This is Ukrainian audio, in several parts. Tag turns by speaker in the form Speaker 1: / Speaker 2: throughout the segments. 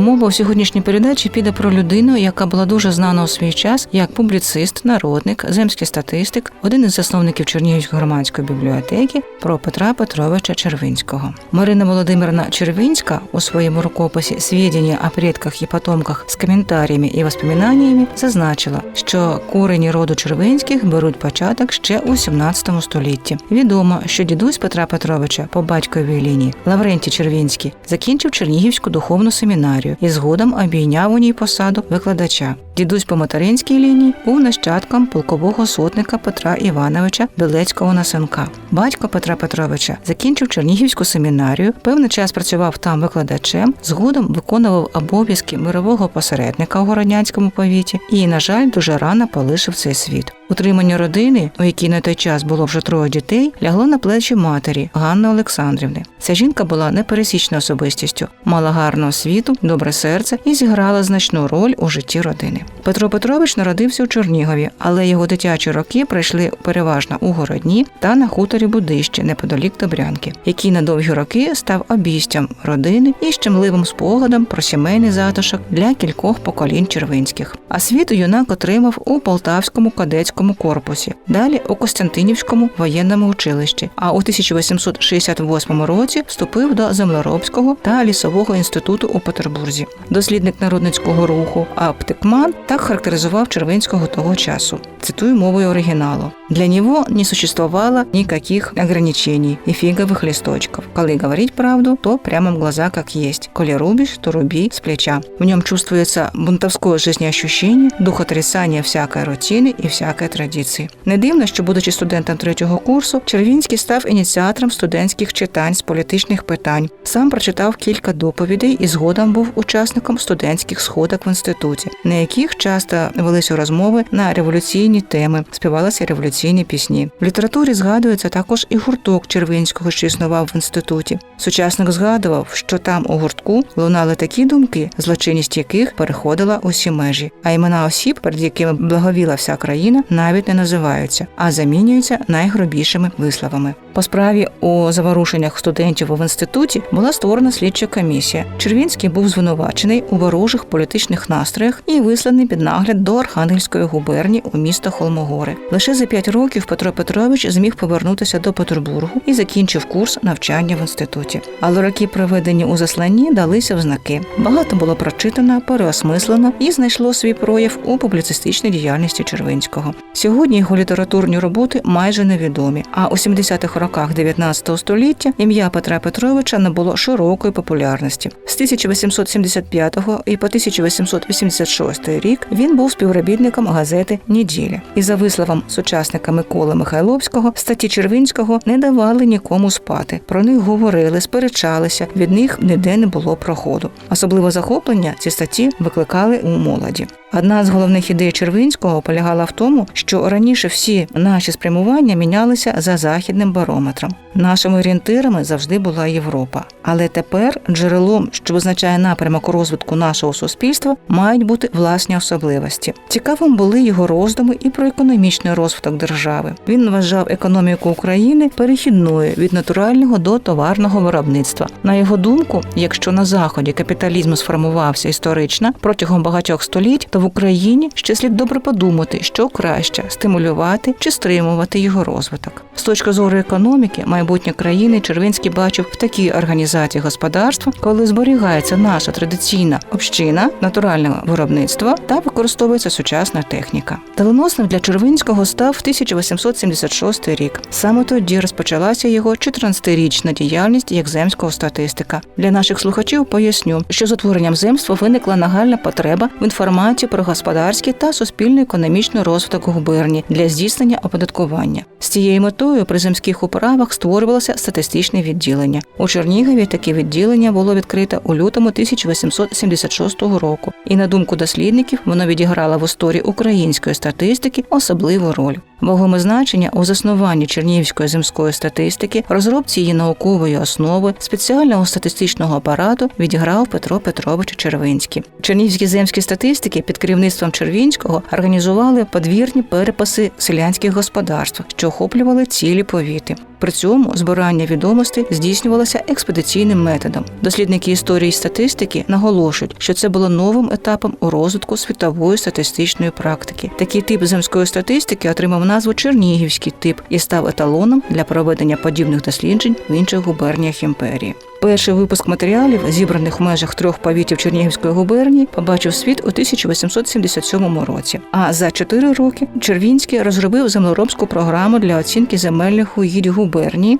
Speaker 1: Мова у сьогоднішній передачі піде про людину, яка була дуже знана у свій час як публіцист, народник, земський статистик, один із засновників Чернігівської громадської бібліотеки про Петра Петровича Червинського. Марина Володимирна Червинська у своєму рукописі «Свідення о предках і потомках з коментарями і воспоминаннями зазначила, що корені роду Червинських беруть початок ще у 17 столітті. Відомо, що дідусь Петра Петровича по батьковій лінії Лаврентій Червінський закінчив Чернігівську духовну семінарію і згодом обійняв у ній посаду викладача. Дідусь по материнській лінії був нащадком полкового сотника Петра Івановича Білецького Насенка. Батько Петра Петровича закінчив Чернігівську семінарію, певний час працював там викладачем, згодом виконував обов'язки мирового посередника у городнянському повіті і, на жаль, дуже рано полишив цей світ. Утримання родини, у якій на той час було вже троє дітей, лягло на плечі матері Ганни Олександрівни. Ця жінка була непересічною особистістю, мала гарну освіту, добре серце і зіграла значну роль у житті родини. Петро Петрович народився у Чернігові, але його дитячі роки пройшли переважно у городні та на хуторі Будище неподалік Добрянки, який на довгі роки став обійстям родини і щемливим спогадом про сімейний затишок для кількох поколінь червинських. А світу юнак отримав у Полтавському кадетському корпусі, далі у Костянтинівському воєнному училищі. А у 1868 році вступив до землеробського та лісового інституту у Петербурзі. Дослідник народницького руху Аптекман так характеризував Червинського того часу. Цитую мовою оригіналу. Для него не существовало никаких ограничений и фиговых листочков. Коли говорить правду, то прямо в глаза как есть. Коли рубишь, то руби с плеча. В нем чувствуется бунтовское жизнеощущение, дух отрицания всякой рутини і всякої традиції. Не дивно, що, будучи студентом третього курсу, Червінський став ініціатором студентських читань з політичних питань. Сам прочитав кілька доповідей і згодом був учасником студентських сходок в інституті, на яких часто велися розмови на революційні теми, співалися революційні пісні. В літературі згадується також і гурток Червинського, що існував в інституті. Сучасник згадував, що там у гуртку лунали такі думки, злочинність яких переходила усі межі, а імена осіб, перед якими благовіла вся країна, навіть не називаються, а замінюються найгробішими висловами. По справі у заворушеннях студентів в інституті була створена слідча комісія. Червінський був звинувачений у ворожих політичних настроях і висланий під нагляд до Архангельської губернії у місто Холмогори. Лише за п'ять років Петро Петрович зміг повернутися до Петербургу і закінчив курс навчання в інституті. Але роки, проведені у засланні, далися в знаки. Багато було прочитано, переосмислено і знайшло свій прояв у публіцистичній діяльності Червинського. Сьогодні його літературні роботи майже невідомі. А у 70-х роках 19 століття ім'я Петра Петровича набуло широкої популярності. З 1875 і по 1886 рік він був співробітником газети Ніділя. І за висловом сучасника Миколи Михайловського, статті Червинського не давали нікому спати. Про них говорили, сперечалися, від них ніде не було проходу. Особливо захоплення ці статті викликали у молоді. Одна з головних ідей Червинського полягала в тому, що раніше всі наші спрямування мінялися за західним барометром. Нашими орієнтирами завжди була Європа. Але тепер джерелом, що визначає напрямок розвитку нашого суспільства, мають бути власні особливості. Цікавим були його роздуми і про економічний розвиток держави. Він вважав економіку України перехідною від натурального до товарного виробництва. На його думку, якщо на заході капіталізм сформувався історично протягом багатьох століть, то в Україні ще слід добре подумати, що краще стимулювати чи стримувати його розвиток. З точки зору економіки, майбутнє країни Червинський бачив в такій організації господарства, коли зберігається наша традиційна община натурального виробництва та використовується сучасна техніка. Доленосним для Червинського став 1876 рік. Саме тоді розпочалася його 14-річна діяльність як земського статистика. Для наших слухачів поясню, що з утворенням земства виникла нагальна потреба в інформації про господарський та суспільно-економічний розвиток губернії для здійснення оподаткування. З цією метою при земських управах створювалося статистичне відділення. У Чернігові таке відділення було відкрите у лютому 1876 року, і на думку дослідників воно відіграло в історії української статистики особливу роль. Вагоме значення у заснуванні Чернігівської земської статистики, розробці її наукової основи, спеціального статистичного апарату відіграв Петро Петрович Червинський. Чернігівські земські статистики під керівництвом Червінського організували подвірні переписи селянських господарств, що охоплювали цілі повіти. При цьому збирання відомостей здійснювалося експедиційним методом. Дослідники історії статистики наголошують, що це було новим етапом у розвитку світової статистичної практики. Такий тип земської статистики отримав назву Чернігівський тип і став еталоном для проведення подібних досліджень в інших губерніях імперії. Перший випуск матеріалів, зібраних в межах трьох повітів Чернігівської губернії, побачив світ у 1877 році. А за чотири роки Червінський розробив землеробську програму для оцінки земельних угідь губернії,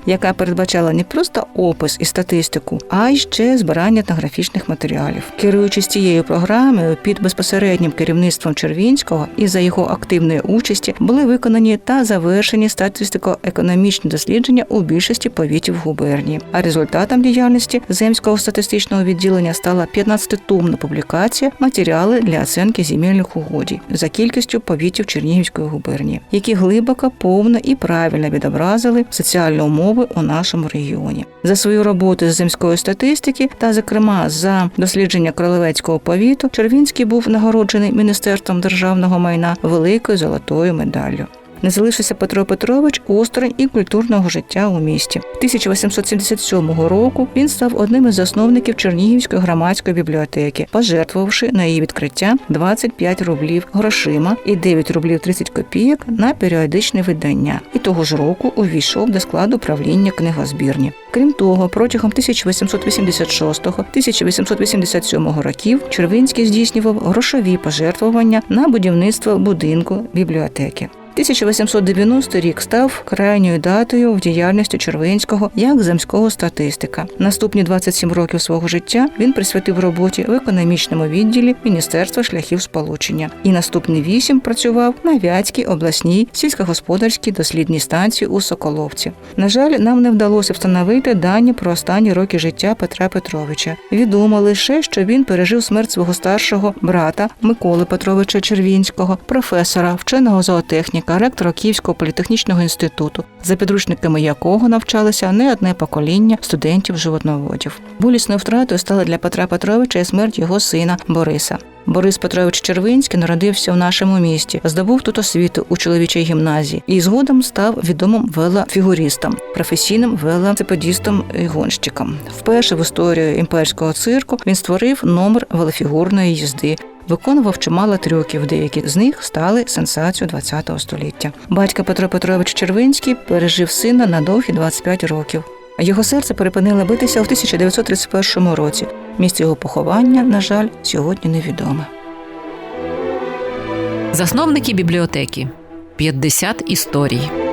Speaker 1: яка передбачала не просто опис і статистику, а й ще збирання етнографічних матеріалів. Керуючись цією програмою під безпосереднім керівництвом Червінського і за його активної участі були виконані та завершені статистико-економічні дослідження у більшості повітів губернії. А результатом діяльності земського статистичного відділення стала 15-томна публікація матеріали для оцінки земельних угодій за кількістю повітів Чернігівської губернії, які глибоко, повно і правильно відобразили соціальні умови у нашому регіоні. За свою роботу з земської статистики та, зокрема, за дослідження Кролевецького повіту, Червінський був нагороджений Міністерством державного майна великою золотою медаллю. Не залишився Петро Петрович осторонь і культурного життя у місті. 1877 року він став одним із засновників Чернігівської громадської бібліотеки, пожертвувавши на її відкриття 25 рублів грошима і 9 рублів 30 копійок на періодичне видання. І того ж року увійшов до складу правління книгозбірні. Крім того, протягом 1886-1887 років Червинський здійснював грошові пожертвування на будівництво будинку бібліотеки. 1890 рік став крайньою датою в діяльності Червинського як земського статистика. Наступні 27 років свого життя він присвятив роботі в економічному відділі Міністерства шляхів сполучення. І наступні вісім працював на Вятській обласній сільськогосподарській дослідній станції у Соколовці. На жаль, нам не вдалося встановити дані про останні роки життя Петра Петровича. Відомо лише, що він пережив смерть свого старшого брата Миколи Петровича Червінського, професора, вченого зоотехніка, ректора Київського політехнічного інституту, за підручниками якого навчалися не одне покоління студентів-животноводів. Болісною втратою стала для Петра Петровича і смерть його сина Бориса. Борис Петрович Червинський народився в нашому місті, здобув тут освіту у чоловічій гімназії і згодом став відомим велофігуристом, професійним велосипедістом і гонщиком. Вперше в історії імперського цирку він створив номер велофігурної їзди. Виконував чимало трюків, деякі з них стали сенсацією ХХ століття. Батько Петро Петрович Червинський пережив сина на довгі 25 років. Його серце перепинило битися у 1931 році. Місце його поховання, на жаль, сьогодні невідоме.
Speaker 2: Засновники бібліотеки 50 історій.